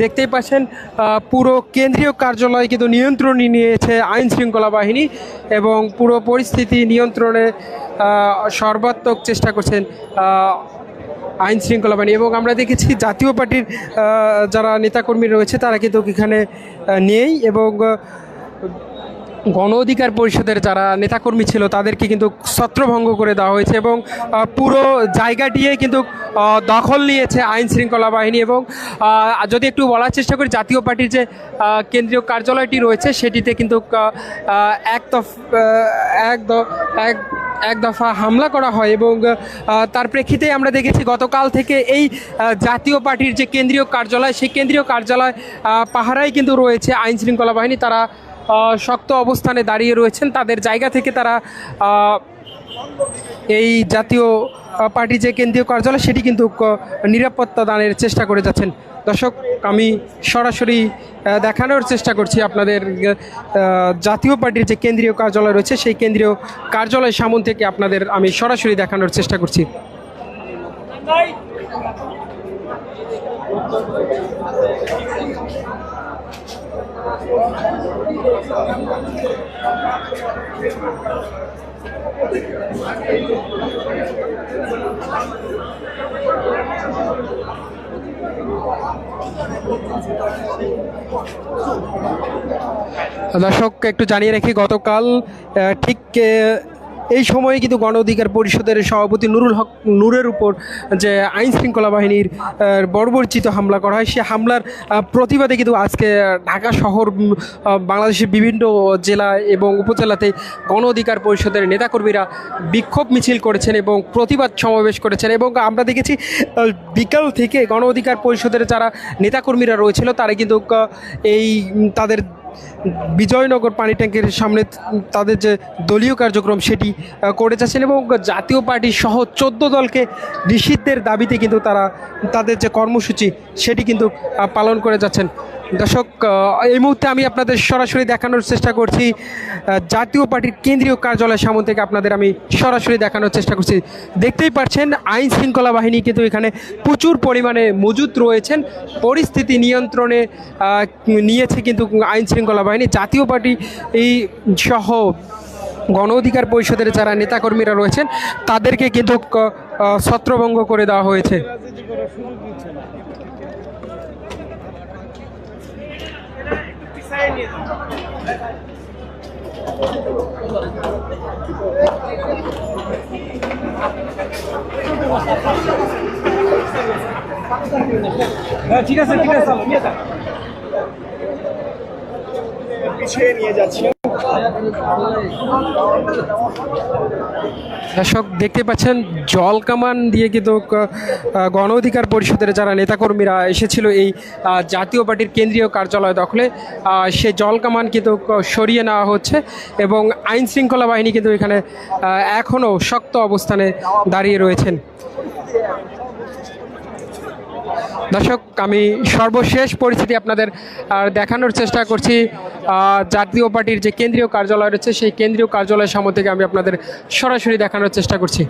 দেখতেই পাচ্ছেন পুরো কেন্দ্রীয় কার্যালয় কিন্তু নিয়ন্ত্রণে নিয়েছে আইন শৃঙ্খলা বাহিনী এবং পুরো পরিস্থিতি নিয়ন্ত্রণে সর্বাত্মক চেষ্টা করছেন আইন শৃঙ্খলা বাহিনী। এবং আমরা দেখেছি জাতীয় পার্টির যারা নেতাকর্মী রয়েছে তারা কিন্তু এখানে নেই এবং গণ অধিকার পরিষদের যারা নেতাকর্মী ছিল তাদেরকে কিন্তু ছত্রভঙ্গ করে দেওয়া হয়েছে এবং পুরো জায়গাটিয়ে কিন্তু দখল নিয়েছে আইন শৃঙ্খলা বাহিনী এবং যদি একটু বলার চেষ্টা করি, জাতীয় পার্টির যে কেন্দ্রীয় কার্যালয়টি রয়েছে সেটিতে কিন্তু এক দফ এক এক এক দফা হামলা করা হয় এবং তার প্রেক্ষিতে আমরা দেখেছি গতকাল থেকে এই জাতীয় পার্টির যে কেন্দ্রীয় কার্যালয়, সেই কেন্দ্রীয় কার্যালয় পাহারায় কিন্তু রয়েছে আইন শৃঙ্খলা বাহিনী। তারা শক্ত অবস্থানে দাঁড়িয়ে রয়েছেন। তাদের জায়গা থেকে তারা এই জাতীয় পার্টি যে কেন্দ্রীয় কার্যালয়, সেটি কিন্তু নিরাপত্তা দানের চেষ্টা করে যাচ্ছেন। দর্শক, আমি সরাসরি দেখানোর চেষ্টা করছি আপনাদের জাতীয় পার্টির যে কেন্দ্রীয় কার্যালয় রয়েছে, সেই কেন্দ্রীয় কার্যালয় সামন থেকে আপনাদের আমি সরাসরি দেখানোর চেষ্টা করছি। দর্শক একটু জানিয়ে রাখি গতকাল ঠিক এই সময়ে কিন্তু গণ অধিকার পরিষদের সভাপতি নুরুল হক নূরের উপর যে আইন শৃঙ্খলা বাহিনীর বর্বরচিত হামলা করা হয়, সে হামলার প্রতিবাদে কিন্তু আজকে ঢাকা শহর বাংলাদেশের বিভিন্ন জেলা এবং উপজেলাতে গণ অধিকার পরিষদের নেতাকর্মীরা বিক্ষোভ মিছিল করেছেন এবং প্রতিবাদ সমাবেশ করেছেন এবং আমরা দেখেছি বিকাল থেকে গণ অধিকার পরিষদের যারা নেতাকর্মীরা রয়েছিল, তারা কিন্তু এই তাদের বিজয়নগর পানি ট্যাঙ্কের সামনে তাদের যে দলীয় কার্যক্রম সেটি করে যাচ্ছেন এবং জাতীয় পার্টি সহ চোদ্দ দলকে নিষিদ্ধের দাবিতে কিন্তু তারা তাদের যে কর্মসূচি সেটি কিন্তু পালন করে যাচ্ছেন। দর্শক এই মুহূর্তে আমি আপনাদের সরাসরি দেখানোর চেষ্টা করছি জাতীয় পার্টির কেন্দ্রীয় কার্যালয় সামন থেকে আপনাদের আমি সরাসরি দেখানোর চেষ্টা করছি। দেখতেই পাচ্ছেন, আইন শৃঙ্খলা বাহিনী কিন্তু এখানে প্রচুর পরিমাণে মজুদ রয়েছেন। পরিস্থিতি নিয়ন্ত্রণে নিয়েছে কিন্তু আইন শৃঙ্খলা বাহিনী। জাতীয় পার্টি এই সহ গণ অধিকার পরিষদের যারা নেতাকর্মীরা রয়েছেন, তাদেরকে কিন্তু ছত্রভঙ্গ করে দেওয়া হয়েছে। ঠিক আছে ঠিক আছে পিছিয়ে নিয়ে যাচ্ছি। দর্শক, দেখতে পাচ্ছেন, জল কামান দিয়ে কিন্তু গণ অধিকার পরিষদের যারা নেতাকর্মীরা এসেছিল এই জাতীয় পার্টির কেন্দ্রীয় কার্যালয় দখলে সে জল কামান কিন্তু সরিয়ে নেওয়া হচ্ছে এবং আইন শৃঙ্খলা বাহিনী কিন্তু এখানে এখনও শক্ত অবস্থানে দাঁড়িয়ে রয়েছেন। দর্শক, আমি সর্বশেষ পরিস্থিতি আপনাদের দেখানোর চেষ্টা করছি। জাতীয় পার্টির যে কেন্দ্রীয় কার্যালয় রয়েছে, সেই কেন্দ্রীয় কার্যালয়ের সামনে থেকে আমি আপনাদের সরাসরি দেখানোর চেষ্টা করছি।